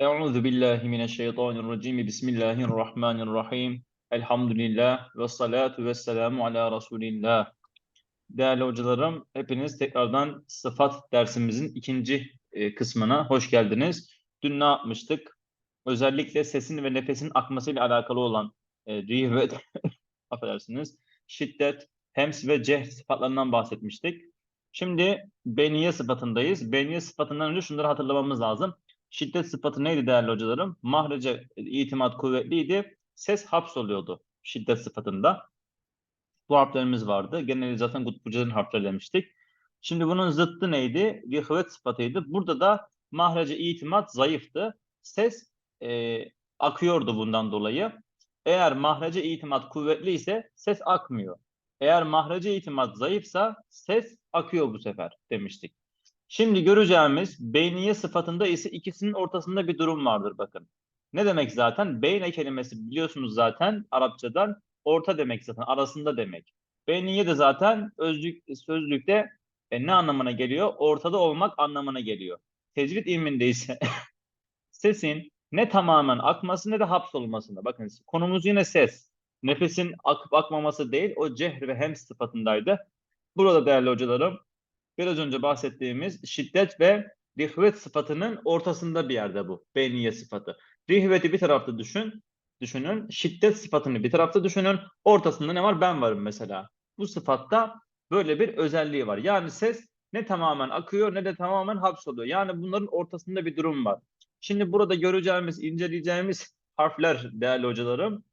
Euzu billahi mineşşeytanirracim. Bismillahirrahmanirrahim. Elhamdülillah ve salatu ve selamu ala Resulillah. Değerli hocalarım, hepiniz tekrardan sıfat dersimizin ikinci e, kısmına hoş geldiniz. Dün ne yapmıştık? Özellikle sesin ve nefesin akmasıyla alakalı olan e, rihvet, affedersiniz, şiddet, hems ve ceh sıfatlarından bahsetmiştik. Şimdi beniye sıfatındayız. Beniye sıfatından önce şunları hatırlamamız lazım. Şiddet sıfatı neydi değerli hocalarım? Mahrece itimat kuvvetliydi. Ses hapsoluyordu şiddet sıfatında. Bu harflerimiz vardı. Genelde zaten kutbuca'nın harfleri demiştik. Şimdi bunun zıttı neydi? Rihvet sıfatıydı. Burada da mahrece itimat zayıftı. Ses e, akıyordu bundan dolayı. Eğer mahrece itimat kuvvetli ise ses akmıyor. Eğer mahrece itimat zayıfsa ses akıyor bu sefer demiştik. Şimdi göreceğimiz beyniye sıfatında ise ikisinin ortasında bir durum vardır bakın. Ne demek zaten? Beyne kelimesi biliyorsunuz zaten Arapçadan orta demek zaten arasında demek. Beyniye de zaten özlük, sözlükte e, ne anlamına geliyor? Ortada olmak anlamına geliyor. Tecvid ilminde ise sesin ne tamamen akması ne de hapsolmasında. Bakın konumuz yine ses. Nefesin akıp akmaması değil o cehr ve hem sıfatındaydı. Burada değerli hocalarım biraz önce bahsettiğimiz şiddet ve rihvet sıfatının ortasında bir yerde bu. Beyniye sıfatı. Rihveti bir tarafta düşün, düşünün. Şiddet sıfatını bir tarafta düşünün. Ortasında ne var? Ben varım mesela. Bu sıfatta böyle bir özelliği var. Yani ses ne tamamen akıyor ne de tamamen hapsoluyor. Yani bunların ortasında bir durum var. Şimdi burada göreceğimiz, inceleyeceğimiz harfler değerli hocalarım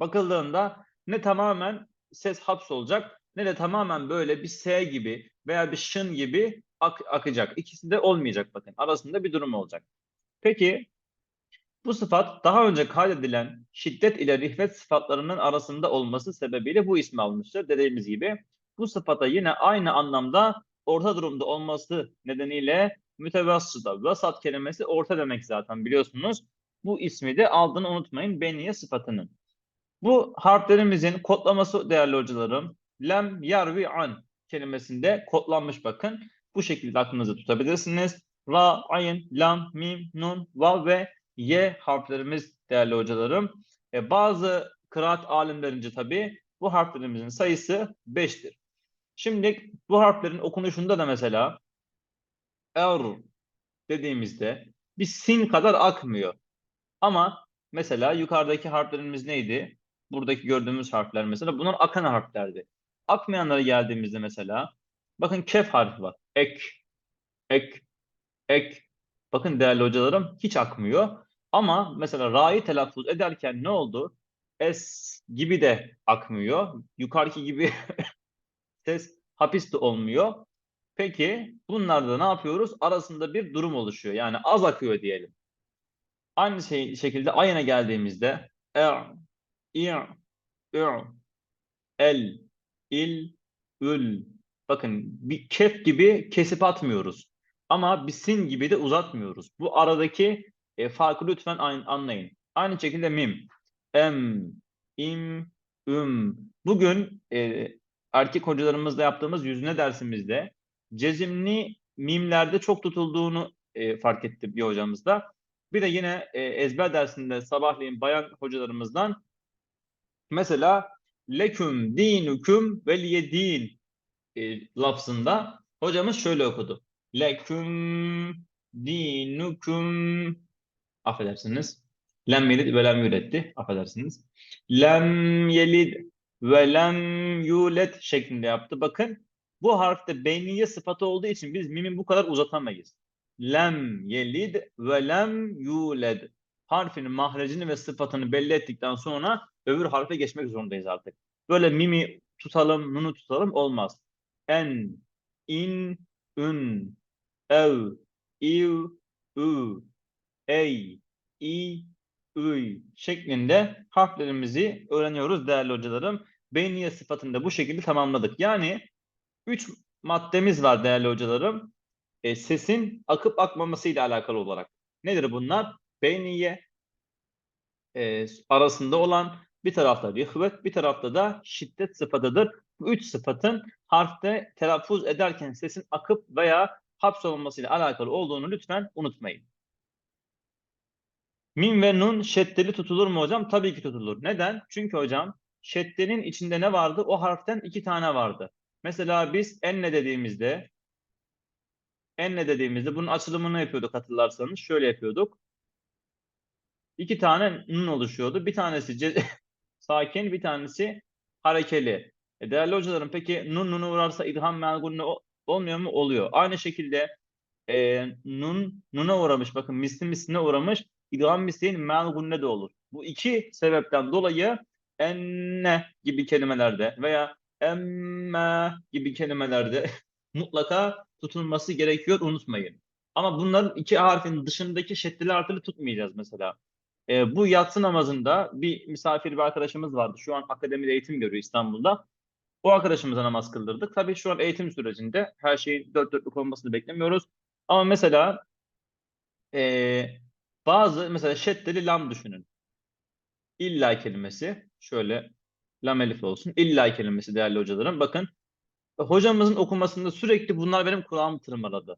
bakıldığında ne tamamen ses hapsolacak ne de tamamen böyle bir S gibi veya bir şın gibi ak akacak. İkisi de olmayacak bakın. Arasında bir durum olacak. Peki bu sıfat daha önce kaydedilen şiddet ile rihvet sıfatlarının arasında olması sebebiyle bu ismi almıştır. Dediğimiz gibi bu sıfata yine aynı anlamda orta durumda olması nedeniyle mütevassıda. Vasat kelimesi orta demek zaten biliyorsunuz. Bu ismi de aldığını unutmayın beniye sıfatının. Bu harflerimizin kodlaması değerli hocalarım lem yarvi an kelimesinde kodlanmış bakın. Bu şekilde aklınızda tutabilirsiniz. Ra, ayn, lam, mim, nun, vav ve y harflerimiz değerli hocalarım. E, bazı kıraat alimlerince tabi bu harflerimizin sayısı 5'tir. Şimdi bu harflerin okunuşunda da mesela er dediğimizde bir sin kadar akmıyor. Ama mesela yukarıdaki harflerimiz neydi? Buradaki gördüğümüz harfler mesela bunlar akan harflerdi. Akmayanlara geldiğimizde mesela bakın kef harfi var. Ek, ek, ek. Bakın değerli hocalarım hiç akmıyor. Ama mesela ra'yı telaffuz ederken ne oldu? Es gibi de akmıyor. Yukarıki gibi ses hapis de olmuyor. Peki bunlarda ne yapıyoruz? Arasında bir durum oluşuyor. Yani az akıyor diyelim. Aynı şey, şekilde ayına geldiğimizde er, ir, ür, el, il, ül. Bakın bir kef gibi kesip atmıyoruz. Ama bir sin gibi de uzatmıyoruz. Bu aradaki e, farkı lütfen anlayın. Aynı şekilde mim. Em, im, üm. Bugün e, erkek hocalarımızla yaptığımız yüzüne dersimizde cezimli mimlerde çok tutulduğunu e, fark etti bir hocamızda. Bir de yine e, ezber dersinde sabahleyin bayan hocalarımızdan mesela leküm dinüküm veliyedin e, lafzında hocamız şöyle okudu. Leküm dinüküm affedersiniz. Lem yelid ve lem yületti. Affedersiniz. Lem yelid ve lem yulet şeklinde yaptı. Bakın bu harfte beyniye sıfatı olduğu için biz mimin bu kadar uzatamayız. Lem yelid ve lem yuled. Harfinin mahrecini ve sıfatını belli ettikten sonra öbür harfe geçmek zorundayız artık. Böyle mimi tutalım, nunu tutalım olmaz. En, in, ün, ev, iv, ü, ey, i, üy şeklinde harflerimizi öğreniyoruz değerli hocalarım. Beyniye sıfatını da bu şekilde tamamladık. Yani üç maddemiz var değerli hocalarım. E, sesin akıp akmaması ile alakalı olarak. Nedir bunlar? Beyniye e, arasında olan bir tarafta rihvet, bir tarafta da şiddet sıfatıdır. Bu üç sıfatın harfte telaffuz ederken sesin akıp veya hapsolunması ile alakalı olduğunu lütfen unutmayın. Mim ve nun şeddeli tutulur mu hocam? Tabii ki tutulur. Neden? Çünkü hocam şeddenin içinde ne vardı? O harften iki tane vardı. Mesela biz enne dediğimizde enne dediğimizde bunun açılımını yapıyorduk hatırlarsanız. Şöyle yapıyorduk. İki tane nun oluşuyordu. Bir tanesi sakin, bir tanesi harekeli. E değerli hocalarım peki nun nunu uğrarsa idgham me'al o- olmuyor mu? Oluyor. Aynı şekilde e, nun nuna uğramış. Bakın misli misline uğramış. İdgam misliğin me'al gunne de olur. Bu iki sebepten dolayı enne gibi kelimelerde veya emme gibi kelimelerde mutlaka tutulması gerekiyor unutmayın. Ama bunların iki harfin dışındaki şeddeli harfleri tutmayacağız mesela. E, bu yatsı namazında bir misafir bir arkadaşımız vardı. Şu an akademide eğitim görüyor İstanbul'da. O arkadaşımıza namaz kıldırdık. Tabii şu an eğitim sürecinde her şeyin dört dörtlük olmasını beklemiyoruz. Ama mesela e, bazı mesela şeddeli lam düşünün. İlla kelimesi şöyle lam elif olsun. İlla kelimesi değerli hocalarım. Bakın hocamızın okumasında sürekli bunlar benim kulağımı tırmaladı.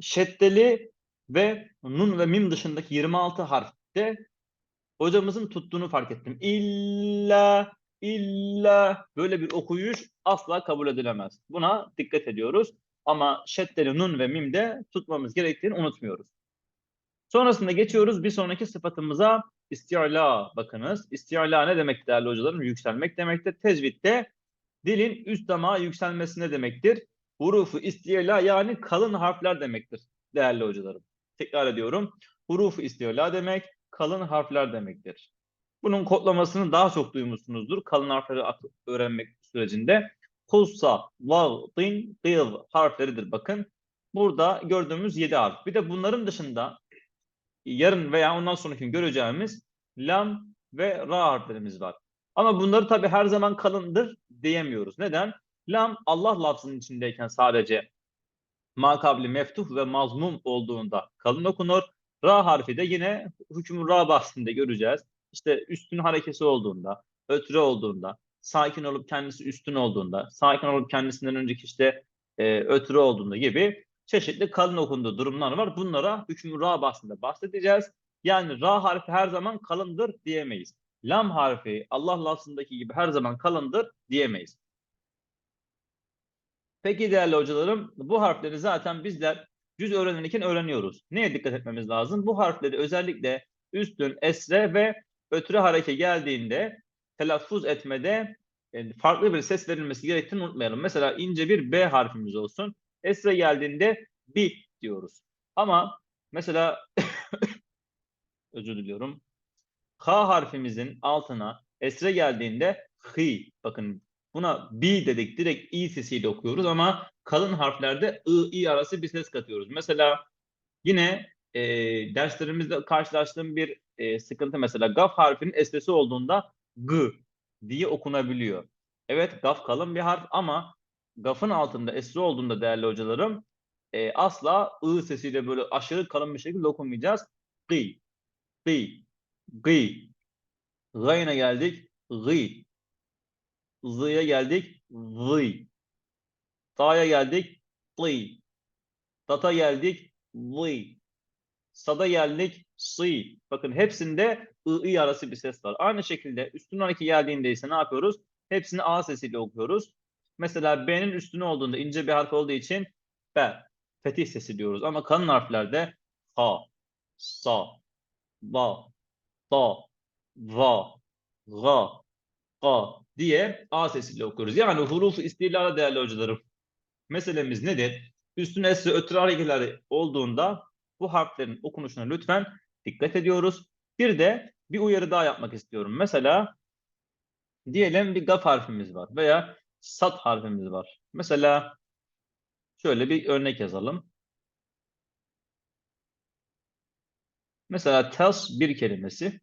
Şeddeli ve nun ve mim dışındaki 26 harfte hocamızın tuttuğunu fark ettim. İlla, illa böyle bir okuyuş asla kabul edilemez. Buna dikkat ediyoruz. Ama şeddeli nun ve mimde tutmamız gerektiğini unutmuyoruz. Sonrasında geçiyoruz bir sonraki sıfatımıza istiala bakınız. İstiala ne demek değerli hocalarım? Yükselmek demektir. Tecvidde dilin üst damağa yükselmesine demektir. Hurufu istila yani kalın harfler demektir değerli hocalarım. Tekrar ediyorum. Hurufu istila demek kalın harfler demektir. Bunun kodlamasını daha çok duymuşsunuzdur. Kalın harfleri öğrenmek sürecinde. Kussa, vav, din, gıyıl harfleridir bakın. Burada gördüğümüz 7 harf. Bir de bunların dışında yarın veya ondan sonraki gün göreceğimiz lam ve ra harflerimiz var. Ama bunları tabi her zaman kalındır diyemiyoruz. Neden? Lam Allah lafzının içindeyken sadece makabli meftuh ve mazmum olduğunda kalın okunur. Ra harfi de yine hükmü ra bahsinde göreceğiz. İşte üstün harekesi olduğunda, ötre olduğunda, sakin olup kendisi üstün olduğunda, sakin olup kendisinden önceki işte e, ötre olduğunda gibi çeşitli kalın okunduğu durumlar var. Bunlara hükmü ra bahsinde bahsedeceğiz. Yani ra harfi her zaman kalındır diyemeyiz. Lam harfi Allah lafzındaki gibi her zaman kalındır diyemeyiz. Peki değerli hocalarım bu harfleri zaten bizler yüz öğrenirken öğreniyoruz. Neye dikkat etmemiz lazım? Bu harfleri özellikle üstün, esre ve ötürü hareke geldiğinde telaffuz etmede e, farklı bir ses verilmesi gerektiğini unutmayalım. Mesela ince bir B harfimiz olsun. Esre geldiğinde bi diyoruz. Ama mesela özür diliyorum. K harfimizin altına esre geldiğinde hi. Bakın buna bi dedik. Direkt i sesiyle okuyoruz ama kalın harflerde ı, i arası bir ses katıyoruz. Mesela yine e, derslerimizde karşılaştığım bir e, sıkıntı mesela gaf harfinin esresi olduğunda g diye okunabiliyor. Evet gaf kalın bir harf ama gafın altında esre olduğunda değerli hocalarım e, asla ı sesiyle böyle aşırı kalın bir şekilde okunmayacağız. Gı, gı, gı. Gayna geldik. Gı. Z'ya geldik. Zı. Ta'ya geldik. Zı. Tata geldik. Zı. Sada geldik. Sı. Bakın hepsinde ı, i arası bir ses var. Aynı şekilde üstün 12 geldiğinde ise ne yapıyoruz? Hepsini A sesiyle okuyoruz. Mesela B'nin üstünü olduğunda ince bir harf olduğu için B. Fetih sesi diyoruz. Ama kalın harflerde ha, sa, va, ta, va, ga, ga diye A sesiyle okuyoruz. Yani hurufu istilala değerli hocalarım. Meselemiz nedir? Üstün esri ötürü hareketleri olduğunda bu harflerin okunuşuna lütfen dikkat ediyoruz. Bir de bir uyarı daha yapmak istiyorum. Mesela diyelim bir gaf harfimiz var veya sat harfimiz var. Mesela şöyle bir örnek yazalım. Mesela tas bir kelimesi.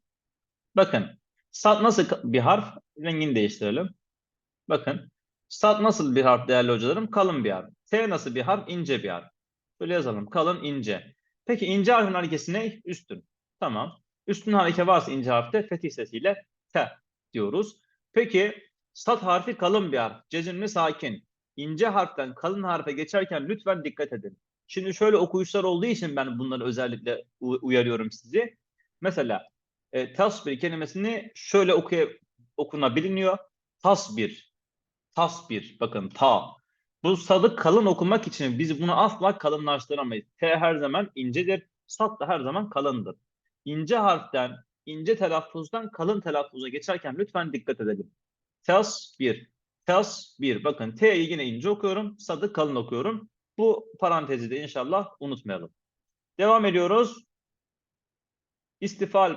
Bakın sat nasıl bir harf? Rengini değiştirelim. Bakın sat nasıl bir harf değerli hocalarım? Kalın bir harf. T nasıl bir harf? İnce bir harf. Böyle yazalım. Kalın, ince. Peki ince harfin harekesi ne? Üstün. Tamam. Üstün hareke varsa ince harfte fetih sesiyle T diyoruz. Peki stat harfi kalın bir harf. Cezimli sakin. İnce harften kalın harfe geçerken lütfen dikkat edin. Şimdi şöyle okuyuşlar olduğu için ben bunları özellikle uyarıyorum sizi. Mesela e, tasbir kelimesini şöyle okuya, okunabiliyor. Tasbir. Tasbir. Bakın ta. Bu sadı kalın okumak için biz bunu asla kalınlaştıramayız. T her zaman incedir. Sat da her zaman kalındır. İnce harften, ince telaffuzdan kalın telaffuza geçerken lütfen dikkat edelim. Tasbir. Tasbir. Bakın T'yi yine ince okuyorum. Sadı kalın okuyorum. Bu parantezi de inşallah unutmayalım. Devam ediyoruz. İstifal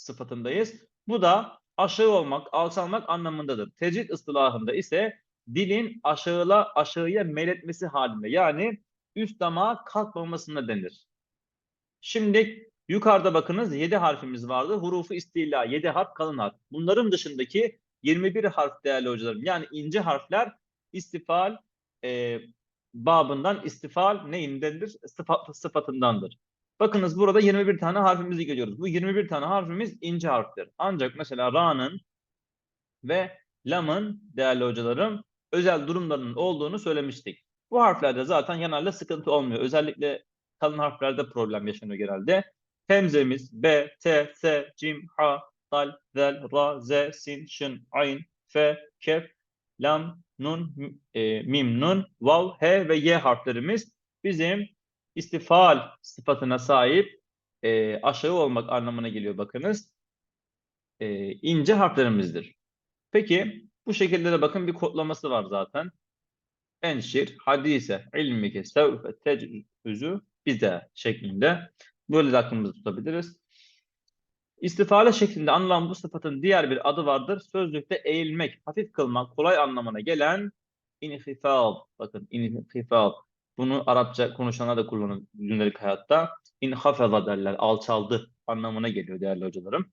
sıfatındayız. Bu da aşağı olmak, alçalmak anlamındadır. Tecrid ıstılahında ise dilin aşağıla aşağıya meyletmesi halinde yani üst damağa kalkmamasına denir. Şimdi yukarıda bakınız 7 harfimiz vardı. Hurufu istila 7 harf kalın harf. Bunların dışındaki 21 harf değerli hocalarım. Yani ince harfler istifal e, babından istifal neyindendir? Sıfat, sıfatındandır. Bakınız burada 21 tane harfimizi görüyoruz. Bu 21 tane harfimiz ince harftir. Ancak mesela ra'nın ve lam'ın değerli hocalarım özel durumlarının olduğunu söylemiştik. Bu harflerde zaten genelde sıkıntı olmuyor. Özellikle kalın harflerde problem yaşanıyor genelde. Hemzemiz B, T, S, Cim, Ha, Dal, Zel, Ra, Z, Sin, Şın, Ayn, Fe, Kef, Lam, Nun, e, Mim, Nun, Vav, H ve Y harflerimiz bizim istifal sıfatına sahip e, aşağı olmak anlamına geliyor bakınız. E, ince harflerimizdir. Peki bu şekilde de bakın bir kodlaması var zaten. Enşir, hadise, ilmike, sevfe, tecüzü, bize şeklinde. Böyle de aklımızda tutabiliriz. İstifale şeklinde anılan bu sıfatın diğer bir adı vardır. Sözlükte eğilmek, hafif kılmak, kolay anlamına gelen inhifal. Bakın inhifal. Bunu Arapça konuşanlar da kullanır gündelik hayatta. İnhafeza derler, alçaldı anlamına geliyor değerli hocalarım.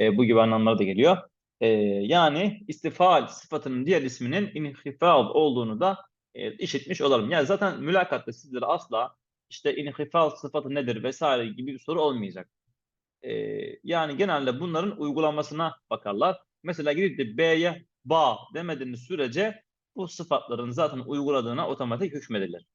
E, bu gibi anlamlara da geliyor. E, yani istifal sıfatının diğer isminin inhifal olduğunu da e, işitmiş olalım. Yani zaten mülakatta sizlere asla işte inhifal sıfatı nedir vesaire gibi bir soru olmayacak. E, yani genelde bunların uygulamasına bakarlar. Mesela gidip de B'ye ba demediğiniz sürece bu sıfatların zaten uyguladığına otomatik hükmedilir.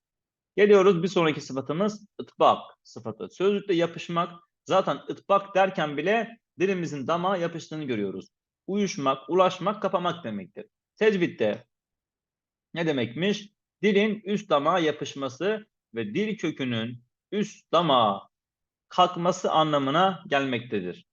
Geliyoruz bir sonraki sıfatımız ıtbak sıfatı. Sözlükte yapışmak zaten ıtbak derken bile dilimizin damağa yapıştığını görüyoruz. Uyuşmak, ulaşmak, kapamak demektir. Tecvitte ne demekmiş? Dilin üst damağa yapışması ve dil kökünün üst damağa kalkması anlamına gelmektedir.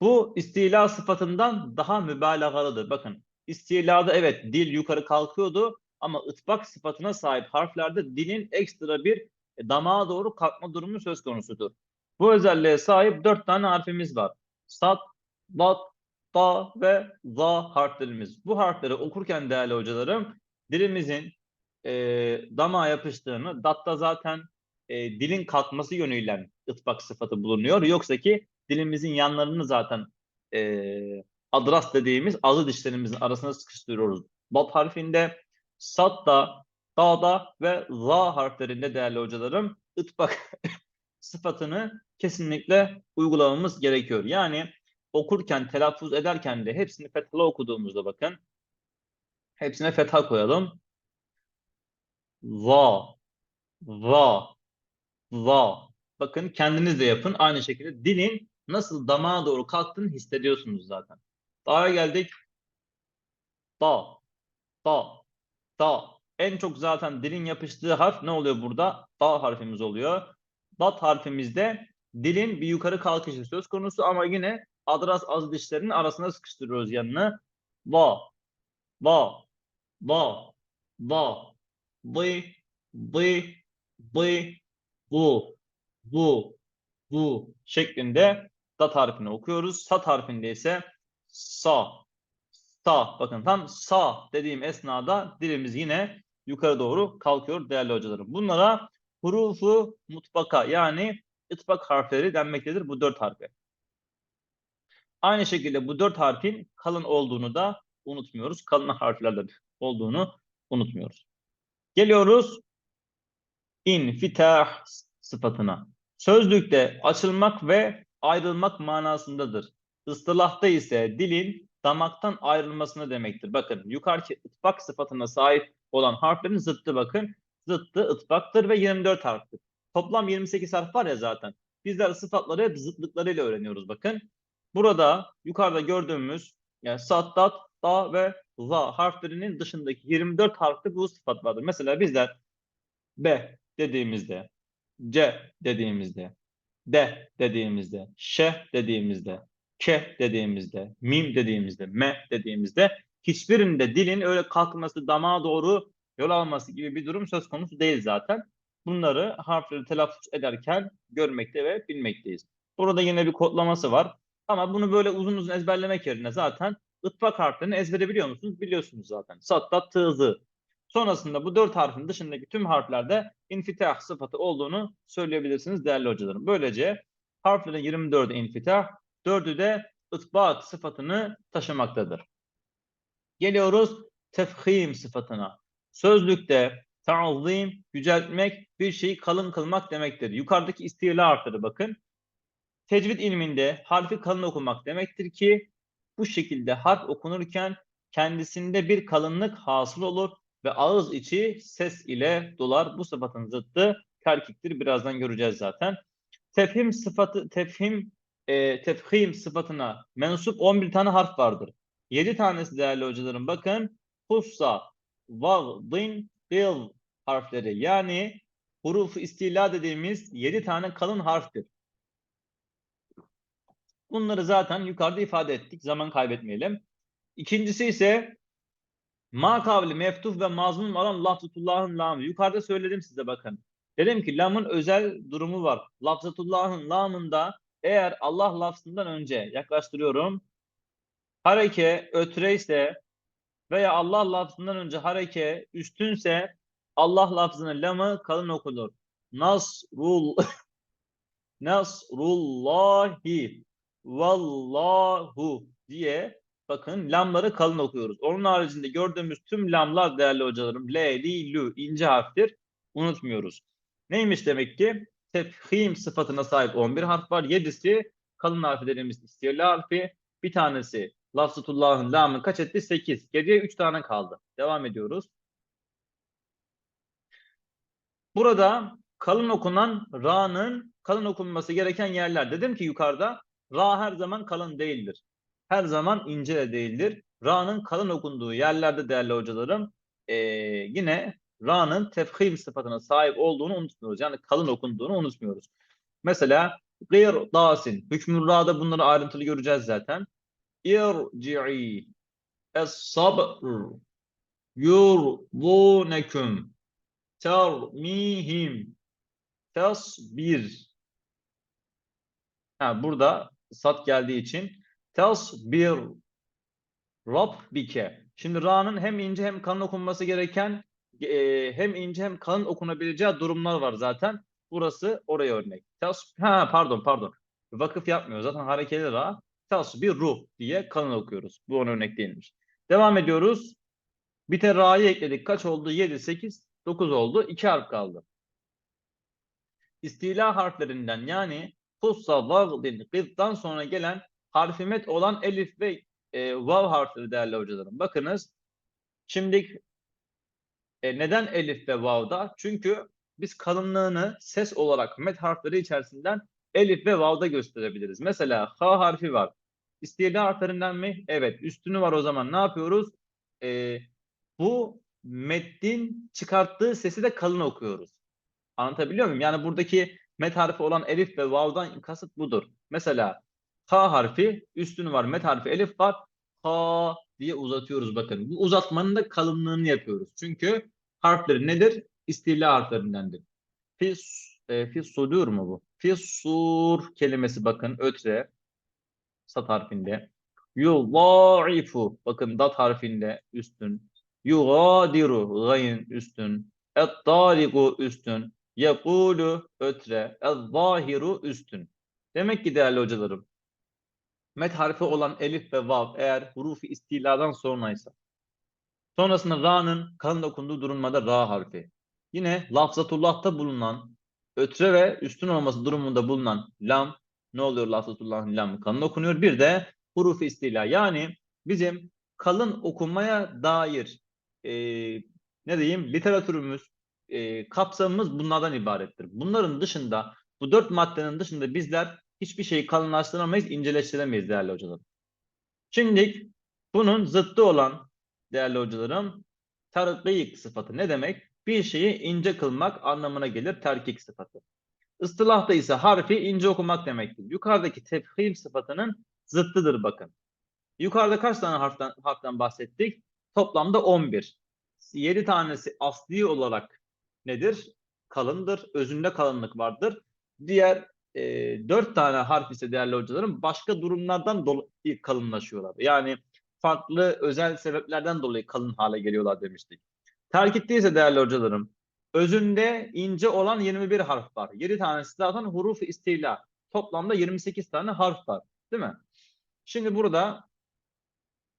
Bu istila sıfatından daha mübalağalıdır. Bakın istilada evet dil yukarı kalkıyordu ama ıtbak sıfatına sahip harflerde dilin ekstra bir damağa doğru kalkma durumu söz konusudur. Bu özelliğe sahip dört tane harfimiz var. Sat, lat, ta ve za harflerimiz. Bu harfleri okurken değerli hocalarım dilimizin e, damağa yapıştığını, datta zaten e, dilin kalkması yönüyle ıtbak sıfatı bulunuyor. Yoksa ki dilimizin yanlarını zaten e, adras dediğimiz ağzı dişlerimizin arasına sıkıştırıyoruz. Bat harfinde, satta, da'da ve za harflerinde değerli hocalarım ıtbak sıfatını kesinlikle uygulamamız gerekiyor. Yani okurken, telaffuz ederken de hepsini fethla okuduğumuzda bakın. Hepsine fetha koyalım. Va, va, va. Bakın kendiniz de yapın. Aynı şekilde dilin nasıl damağa doğru kalktığını hissediyorsunuz zaten. Daha geldik. Da, da, da. En çok zaten dilin yapıştığı harf ne oluyor burada? Da harfimiz oluyor. Dat harfimizde dilin bir yukarı kalkışı söz konusu ama yine adras az dişlerinin arasına sıkıştırıyoruz yanına. Va, va, va, va, bı, bı, bı, bu, bu, bu şeklinde dat harfini okuyoruz. Sat harfinde ise sa, sa. Bakın tam sa dediğim esnada dilimiz yine yukarı doğru kalkıyor değerli hocalarım. Bunlara hurufu mutbaka yani ıtbak harfleri denmektedir bu dört harfe. Aynı şekilde bu dört harfin kalın olduğunu da unutmuyoruz. Kalın harflerden olduğunu unutmuyoruz. Geliyoruz infitah sıfatına. Sözlükte açılmak ve ayrılmak manasındadır. Istılahta ise dilin damaktan ayrılmasına demektir. Bakın yukarıki ıtbak sıfatına sahip olan harflerin zıttı bakın. Zıttı ıtbaktır ve 24 harftir. Toplam 28 harf var ya zaten. bizler sıfatları hep zıtlıklarıyla öğreniyoruz bakın. Burada yukarıda gördüğümüz yani sat, dat, da ve za harflerinin dışındaki 24 harfli bu sıfat vardır. Mesela bizler B dediğimizde, C dediğimizde, D dediğimizde, Ş dediğimizde, K dediğimizde, Mim dediğimizde, M dediğimizde hiçbirinde dilin öyle kalkması, damağa doğru yol alması gibi bir durum söz konusu değil zaten. Bunları harfleri telaffuz ederken görmekte ve bilmekteyiz. Burada yine bir kodlaması var. Ama bunu böyle uzun uzun ezberlemek yerine zaten ıtbak harflerini ezbere biliyor musunuz? Biliyorsunuz zaten. Sattat, tığzı. Sonrasında bu dört harfin dışındaki tüm harflerde infitah sıfatı olduğunu söyleyebilirsiniz değerli hocalarım. Böylece harflerin 24'ü infitah, 4'ü de ıtbak sıfatını taşımaktadır. Geliyoruz tefhim sıfatına. Sözlükte ta'zim, yüceltmek, bir şeyi kalın kılmak demektir. Yukarıdaki istila harfleri bakın. Tecvid ilminde harfi kalın okumak demektir ki bu şekilde harf okunurken kendisinde bir kalınlık hasıl olur ve ağız içi ses ile dolar. Bu sıfatın zıttı terkiktir. Birazdan göreceğiz zaten. Tefhim sıfatı, tefhim, e, tefhim sıfatına mensup 11 tane harf vardır. 7 tanesi değerli hocalarım bakın. Hussa, vagdin, bil harfleri. Yani huruf istila dediğimiz 7 tane kalın harftir. Bunları zaten yukarıda ifade ettik. Zaman kaybetmeyelim. İkincisi ise ma kavli meftuf ve mazmun olan lafzutullahın lamı. Yukarıda söyledim size bakın. Dedim ki lamın özel durumu var. Lafzatullahın lamında eğer Allah lafzından önce yaklaştırıyorum hareke ötreyse veya Allah lafzından önce hareke üstünse Allah lafzının lamı kalın okunur. Nasrul Nasrullahi Vallahu diye bakın lamları kalın okuyoruz. Onun haricinde gördüğümüz tüm lamlar değerli hocalarım le, li, lu ince harftir. Unutmuyoruz. Neymiş demek ki? Tefhim sıfatına sahip 11 harf var. 7'si kalın harfi dediğimiz istiyerli harfi. Bir tanesi lafzatullahın lamı kaç etti? 8. Geriye 3 tane kaldı. Devam ediyoruz. Burada kalın okunan ra'nın kalın okunması gereken yerler. Dedim ki yukarıda ra her zaman kalın değildir. Her zaman ince de değildir. Ra'nın kalın okunduğu yerlerde değerli hocalarım ee, yine ra'nın tefhim sıfatına sahip olduğunu unutmuyoruz. Yani kalın okunduğunu unutmuyoruz. Mesela gayr dasin. Hükmü ra'da bunları ayrıntılı göreceğiz zaten. İrci'i es-sabr yurdunekum termihim tasbir. Ha, burada sat geldiği için tasbir rabbike. Şimdi ra'nın hem ince hem kalın okunması gereken e, hem ince hem kalın okunabileceği durumlar var zaten. Burası oraya örnek. Tas ha pardon pardon. Vakıf yapmıyor. Zaten harekeli ra. Tasbir ruh diye kalın okuyoruz. Bu ona örnek değilmiş. Devam ediyoruz. Bir de ra'yı ekledik. Kaç oldu? 7, 8, 9 oldu. 2 harf kaldı. İstila harflerinden yani Kussa, Vagdin, Gıd'dan sonra gelen harfimet olan elif ve e, vav harfleri değerli hocalarım. Bakınız şimdi e, neden elif ve vav'da? Çünkü biz kalınlığını ses olarak met harfleri içerisinden elif ve vav'da gösterebiliriz. Mesela ha harfi var. İstila harflerinden mi? Evet. Üstünü var o zaman ne yapıyoruz? E, bu metnin çıkarttığı sesi de kalın okuyoruz. Anlatabiliyor muyum? Yani buradaki met harfi olan elif ve vav'dan kasıt budur. Mesela ha harfi üstünü var, met harfi elif var. Ha diye uzatıyoruz bakın. Bu uzatmanın da kalınlığını yapıyoruz. Çünkü harfleri nedir? İstila harflerindendir. Fis, e, fis sudur mu bu? Fis sur kelimesi bakın ötre sat harfinde. Yudaifu bakın dat harfinde üstün. Yugadiru gayn üstün. Et-tariku üstün. Yekulu ötre. Ez-zahiru üstün. Demek ki değerli hocalarım met harfi olan elif ve vav eğer hurufi istiladan sonraysa sonrasında ra'nın kalın okunduğu durumda ra harfi. Yine lafzatullah'ta bulunan ötre ve üstün olması durumunda bulunan lam ne oluyor lafzatullah'ın lam kalın okunuyor. Bir de hurufi istila yani bizim kalın okunmaya dair e, ne diyeyim literatürümüz e, kapsamımız bunlardan ibarettir. Bunların dışında Bu dört maddenin dışında bizler hiçbir şeyi kalınlaştıramayız, inceleştiremeyiz değerli hocalarım. Şimdi bunun zıttı olan değerli hocalarım terkik sıfatı ne demek? Bir şeyi ince kılmak anlamına gelir terkik sıfatı. Istılahta ise harfi ince okumak demektir. Yukarıdaki tefhim sıfatının zıttıdır bakın. Yukarıda kaç tane harften, harften bahsettik? Toplamda 11. 7 tanesi asli olarak nedir? Kalındır. Özünde kalınlık vardır. Diğer e, 4 tane harf ise değerli hocalarım başka durumlardan dolayı kalınlaşıyorlar. Yani farklı özel sebeplerden dolayı kalın hale geliyorlar demiştik. Terkipte ise değerli hocalarım özünde ince olan 21 harf var. 7 tanesi zaten huruf istila. Toplamda 28 tane harf var. Değil mi? Şimdi burada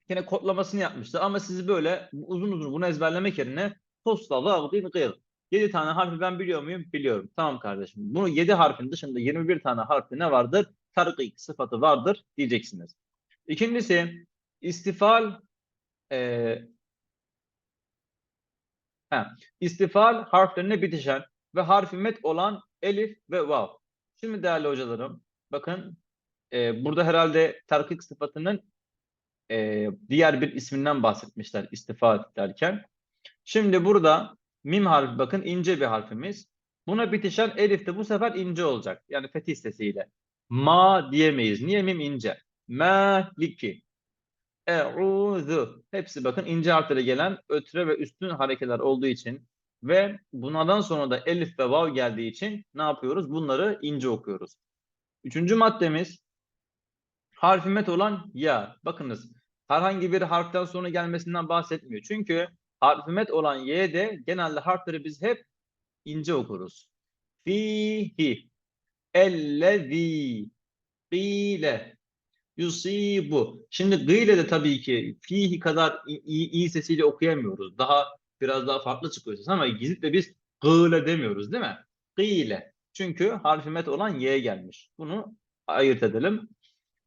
yine kodlamasını yapmıştı ama sizi böyle uzun uzun bunu ezberlemek yerine postalı ağdin gıyr. 7 tane harfi ben biliyor muyum? Biliyorum. Tamam kardeşim. Bunu 7 harfin dışında 21 tane harfi ne vardır? Tarkik sıfatı vardır diyeceksiniz. İkincisi istifal e, he, istifal harflerine bitişen ve harfi met olan elif ve vav. Şimdi değerli hocalarım bakın e, burada herhalde tarkik sıfatının e, diğer bir isminden bahsetmişler istifa derken. Şimdi burada mim harfi bakın ince bir harfimiz. Buna bitişen elif de bu sefer ince olacak. Yani fetih sesiyle. Ma diyemeyiz. Niye mim ince? Maliki. E'udhu. Hepsi bakın ince harflere gelen ötre ve üstün hareketler olduğu için ve bunlardan sonra da elif ve vav geldiği için ne yapıyoruz? Bunları ince okuyoruz. Üçüncü maddemiz harfimet olan ya. Bakınız herhangi bir harften sonra gelmesinden bahsetmiyor. Çünkü harfimet olan y de genelde harfleri biz hep ince okuruz. Fihi, ellezî, gîle, yusibu. Şimdi gîle de tabii ki fihi kadar iyi, iyi sesiyle okuyamıyoruz. Daha biraz daha farklı çıkıyor ses ama gizlitle biz gîle demiyoruz değil mi? Gîle. Çünkü harfimet olan y gelmiş. Bunu ayırt edelim.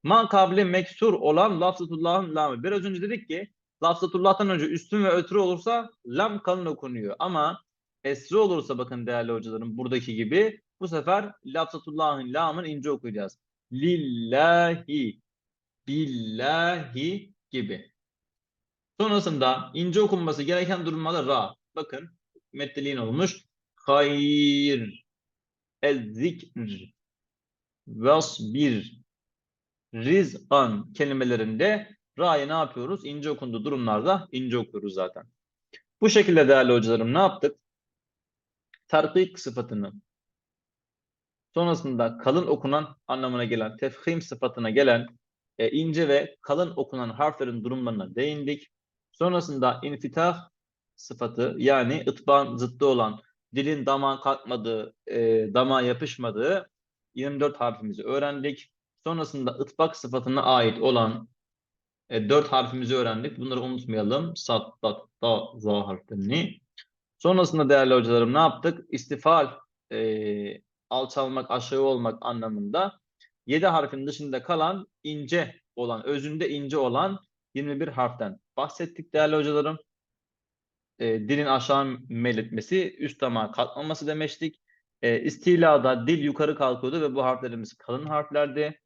Ma kabli meksur olan lafzatullah'ın lamı. Biraz önce dedik ki lafzatullah'tan önce üstün ve ötürü olursa lam kalın okunuyor. Ama esri olursa bakın değerli hocalarım buradaki gibi bu sefer lafzatullah'ın lamın ince okuyacağız. Lillahi, billahi gibi. Sonrasında ince okunması gereken durumlarda ra. Bakın meddeliğin olmuş. Hayır, ezzikr, vasbir, rizkan kelimelerinde ra'yı ne yapıyoruz? İnce okunduğu durumlarda ince okuyoruz zaten. Bu şekilde değerli hocalarım ne yaptık? Tarkik sıfatını sonrasında kalın okunan anlamına gelen tefhim sıfatına gelen e, ince ve kalın okunan harflerin durumlarına değindik. Sonrasında infitah sıfatı yani ıtban zıttı olan dilin damağa kalkmadığı, e, damağa yapışmadığı 24 harfimizi öğrendik. Sonrasında ıtbak sıfatına ait olan e, 4 harfimizi öğrendik. Bunları unutmayalım. Sat, dat, da, za harflerini. Sonrasında değerli hocalarım ne yaptık? İstifal, e, alçalmak, aşağı olmak anlamında 7 harfin dışında kalan ince olan, özünde ince olan 21 harften bahsettik değerli hocalarım. E, dilin aşağı meyletmesi, üst damağa kalkmaması demiştik. E, istilada dil yukarı kalkıyordu ve bu harflerimiz kalın harflerdi.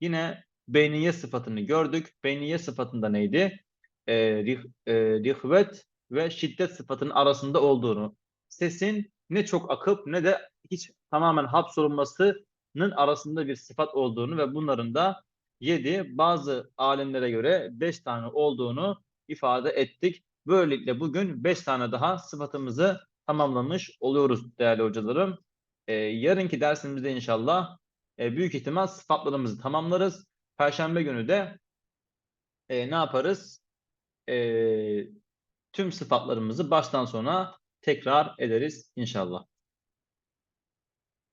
Yine beyniye sıfatını gördük. Beyniye sıfatında neydi? E, rih, e, rihvet ve şiddet sıfatının arasında olduğunu. Sesin ne çok akıp ne de hiç tamamen hapsolunmasının arasında bir sıfat olduğunu ve bunların da 7 bazı alimlere göre 5 tane olduğunu ifade ettik. Böylelikle bugün 5 tane daha sıfatımızı tamamlamış oluyoruz değerli hocalarım. Ee, yarınki dersimizde inşallah e, büyük ihtimal sıfatlarımızı tamamlarız. Perşembe günü de e, ne yaparız? E, tüm sıfatlarımızı baştan sona tekrar ederiz inşallah.